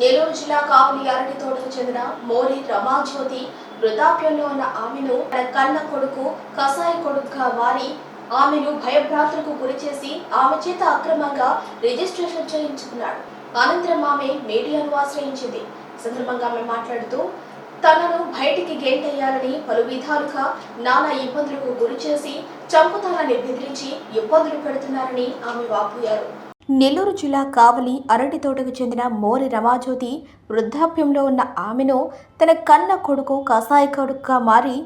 నెల్లూరు జిల్లా కావలి అరటి తోటకు చెందిన మోరి రమాజ్యోతి వృద్ధాప్యంలో ఉన్న ఆమెను తన కన్న కొడుకు కసాయి కొడుకుగా మారి ఆమెను భయభ్రాంతులకు గురి చేసి ఆమె చేత అక్రమంగా రిజిస్ట్రేషన్ చేయించుకున్నాడు. అనంతరం ఆమె మీడియాను ఆశ్రయించింది. సందర్భంగా ఆమె మాట్లాడుతూ తనను బయటికి గేటేయాలని పలు విధాలుగా నానా ఇబ్బందులకు గురి చేసి చంపుతానని బెదిరించి ఇబ్బందులు పెడుతున్నారని ఆమె వాపోయారు. నెల్లూరు జిల్లా కావలి అరటి తోటకు చెందిన మోరి రమాజ్యోతి వృద్ధాప్యంలో ఉన్న ఆమెను తన కన్న కొడుకు కసాయ కొడుకుగా మారి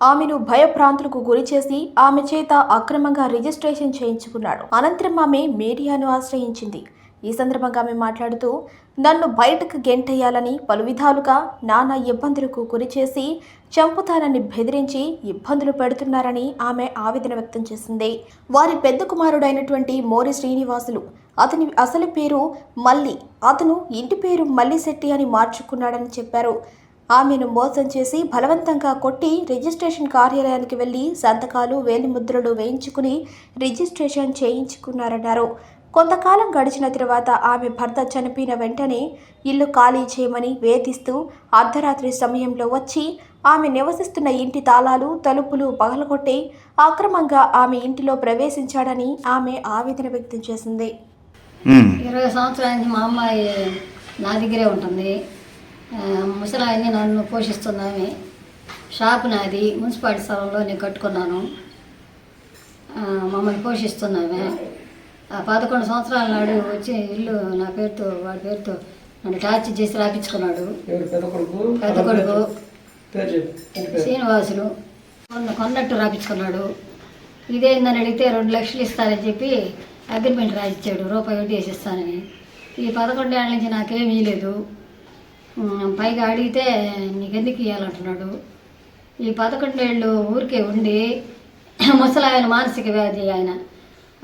ఆమెను భయభ్రాంతులకు గురి చేసి ఆమె చేత అక్రమంగా రిజిస్ట్రేషన్ చేయించుకున్నాడు. అనంతరం ఆమె మీడియాను ఆశ్రయించింది. ఈ సందర్భంగా ఆమె మాట్లాడుతూ నన్ను బయటకు గెంటేయాలని పలు విధాలుగా నానా ఇబ్బందులకు గురి చేసి చంపుతానని బెదిరించి ఇబ్బందులు పెడుతున్నారని ఆమె ఆవేదన వ్యక్తం చేసింది. వారి పెద్ద కుమారుడైనటువంటి మోరి శ్రీనివాసులు అతని అసలు పేరు మల్లి అతను ఇంటి పేరు మల్లిశెట్టి అని మార్చుకున్నాడని చెప్పారు. ఆమెను మోసం చేసి బలవంతంగా కొట్టి రిజిస్ట్రేషన్ కార్యాలయానికి వెళ్ళి సంతకాలు వేలిముద్రలు వేయించుకుని రిజిస్ట్రేషన్ చేయించుకున్నారన్నారు. కొంతకాలం గడిచిన తర్వాత ఆమె భర్త చనిపోయిన వెంటనే ఇల్లు ఖాళీ చేయమని వేధిస్తూ అర్ధరాత్రి సమయంలో వచ్చి ఆమె నివసిస్తున్న ఇంటి తాళాలు తలుపులు పగలగొట్టి అక్రమంగా ఆమె ఇంటిలో ప్రవేశించాడని ఆమె ఆవేదన వ్యక్తం చేసింది. ఇరవై సంవత్సరాల నుంచి మా అమ్మాయి నా దగ్గరే ఉంటుంది. ముసలాయన్ని నన్ను పోషిస్తున్నామే. షాప్ నాది మున్సిపాలిటీ స్థలంలో నేను కట్టుకున్నాను మమ్మల్ని పోషిస్తున్నామే. ఆ పదకొండు సంవత్సరాల నాడు వచ్చి ఇల్లు నా పేరుతో వాడి పేరుతో నన్ను టార్చ్ చేసి రాపించుకున్నాడు. పెద్ద కొడుకు? శ్రీనివాసులు. కొన్న కొన్నట్టు రాపించుకున్నాడు. ఇదేందని అడిగితే రెండు లక్షలు ఇస్తానని చెప్పి అగ్రిమెంట్ రాసిచ్చాడు. రూపాయి వడ్డీ వేసి ఇస్తానని. ఈ పదకొండేళ్ళ నుంచి నాకేమీ ఉమ్, పైగా అడిగితే నీకెందుకు ఇవ్వాలంటున్నాడు ఈ పదకొండేళ్ళు ఊరికే ఉండి ముసలాయన మానసిక వ్యాధి ఆయన.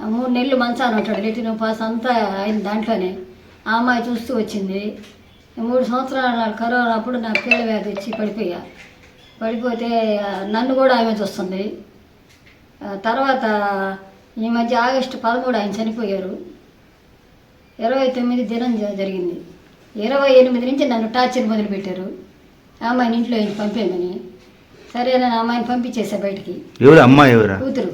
మూడు నెలలు మంచాను అంటాడు లెటిన్ పాస్ అంతా ఆయన దాంట్లోనే ఆ అమ్మాయి చూస్తూ వచ్చింది. మూడు సంవత్సరాల కరోనా అప్పుడు నాకు కీళ్ళ వ్యాధి వచ్చి పడిపోయా. పడిపోతే నన్ను కూడా ఆమె చూస్తుంది. తర్వాత ఈ మధ్య ఆగస్టు పదమూడు ఆయన చనిపోయారు. ఇరవై తొమ్మిది దినం జ- జరిగింది. ఇరవై ఎనిమిది నుంచి నన్ను టార్చర్ మొదలుపెట్టారు. అమ్మాయిని ఇంట్లో నుంచి పంపేయమని సరే నేను ఆ అమ్మాయిని పంపించేసా బయటికి. ఎవరు? అమ్మ ఎవరా? కూతురు.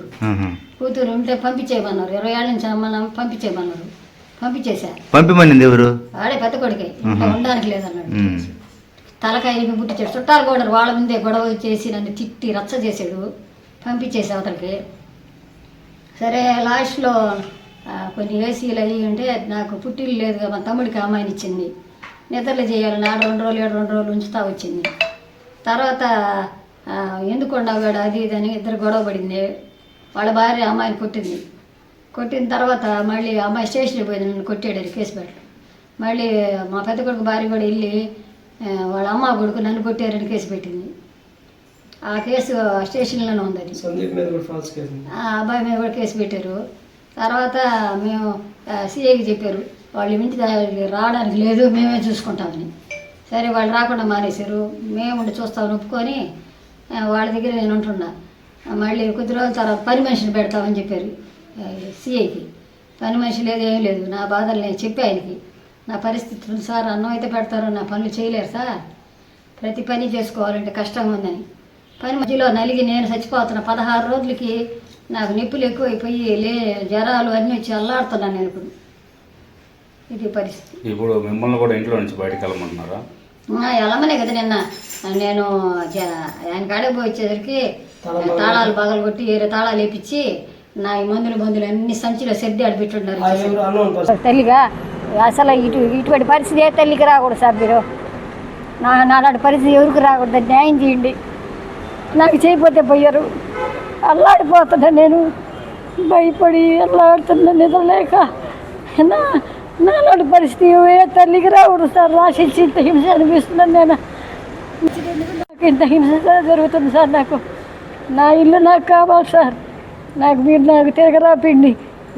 కూతురు ఉంటే పంపించేయమన్నారు. ఇరవై ఏళ్ళ నుంచి అమ్మ పంపించేయమన్నారు. పంపించేశా. పంపిమనింది ఎవరు? ఆడే పెద్ద కొడుకే. ఉండడానికి లేదన్నాడు. ఉమ్. తలకాయకి పుట్టించాడు చుట్టాలు కూడా వాళ్ళ ముందే గొడవ చేసి నన్ను తిట్టి రచ్చ చేసాడు పంపించేసి అవతలకి. సరే లాస్ట్లో కొన్ని ఏసీలు అయ్యి ఉంటే నాకు పుట్టిల్లు లేదుగా మా తమ్ముడికి అమ్మాయిని ఇచ్చింది. నిద్రలు చేయాలని ఆడ రెండు రోజులు ఏడు రెండు రోజులు ఉంచుతా వచ్చింది. తర్వాత ఎందుకు ఉండవాడు అది ఇది అని ఇద్దరు గొడవ పడింది. వాళ్ళ భార్య అమ్మాయిని కొట్టింది. కొట్టిన తర్వాత మళ్ళీ అమ్మాయి స్టేషన్కి పోయింది. నన్ను కొట్టాడు కేసు పెట్టాడు మళ్ళీ మా పెద్ద కొడుకు భార్య కూడా వెళ్ళి వాళ్ళ అమ్మ కొడుకు నన్ను కొట్టారని కేసు పెట్టింది. ఆ కేసు స్టేషన్లోనే అది. ఉంది. ఆ అబ్బాయి మీద కూడా కేసు పెట్టారు. తర్వాత మేము సిఐకి చెప్పారు. వాళ్ళు ఇంటి రావడానికి లేదు మేమే చూసుకుంటామని సరే వాళ్ళు రాకుండా మానేశారు. మేము ఉండి చూస్తామని ఒప్పుకొని వాళ్ళ దగ్గర నేను ఉంటున్నా. మళ్ళీ కొద్ది రోజుల తర్వాత పని మనిషిని పెడతామని చెప్పారు సిఐకి. పని మనిషి లేదు ఏం లేదు. నా బాధలు నేను చెప్పి ఆయనకి. నా పరిస్థితులు సార్ అన్నం అయితే పెడతారు నా పనులు చేయలేరు సార్. ప్రతి పని చేసుకోవాలంటే కష్టంగా ఉందని. పని మధ్యలో నలిగి నేను చచ్చిపోతున్నా పదహారు రోజులకి నాకు నొప్పులు ఎక్కువైపోయి లే జ్వరాలు అన్నీ వచ్చి అల్లాడుతున్నాను నేను ఇప్పుడు. ఇది పరిస్థితి. ఇప్పుడు మిమ్మల్ని కూడా ఇంట్లో నుంచి బయటకు వెళ్ళమంటున్నారా? ఆ, ఎలమనే కదా నిన్న. నేను ఆయన కాడే పోయి వచ్చేసరికి తాళాలు పగలు కొట్టి వేరే తాళాలు వేపించి నా ఈ మందులు మందులు అన్ని సంచిలో సర్ది పర్సన్ తల్లిగా అసలు ఇటు ఇటువంటి పరిస్థితి ఏ తల్లికి రాకూడదు సార్ మీరు నా నాలాంటి పరిస్థితి ఎవరికి రాకూడదు? న్యాయం చేయండి. నాకు చేయకపోతే పోయారు. అల్లాడిపోతున్నా నేను. భయపడి అల్లాడుతున్నా నిద్రలేక. నా నాలాంటి పరిస్థితి ఏ తల్లికి రావడం సార్. రాసించి ఇంత హింస అనిపిస్తున్నాను నేను నాకు ఇంత హింస జరుగుతుంది సార్ నాకు. నా ఇల్లు నాకు కావాలి సార్. నాకు మీరు నాకు తిరగరాపిండి.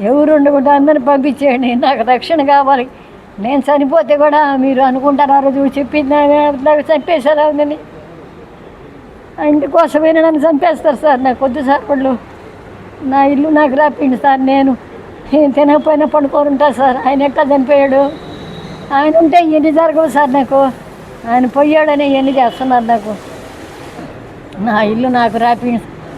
ఎవరు ఉండకుండా అందరిని పంపించేయండి. నాకు రక్షణ కావాలి. నేను చనిపోతే కూడా మీరు అనుకుంటారు చూసి చెప్పింది నాకు చంపేశారు ఉందని ఆ నన్ను చంపేస్తారు సార్. నాకు వద్దు సార్ వాళ్ళు. నా ఇల్లు నాకు రాపిండి సార్. నేను ఏం తినకపోయినా పడుకొని ఉంటా సార్. ఆయన ఎట్లా చనిపోయాడు? ఆయన ఉంటే ఎన్ని జరగవు సార్ నాకు. ఆయన పోయాడని ఎన్ని చేస్తున్నారు నాకు? నా ఇల్లు నాకు రాపి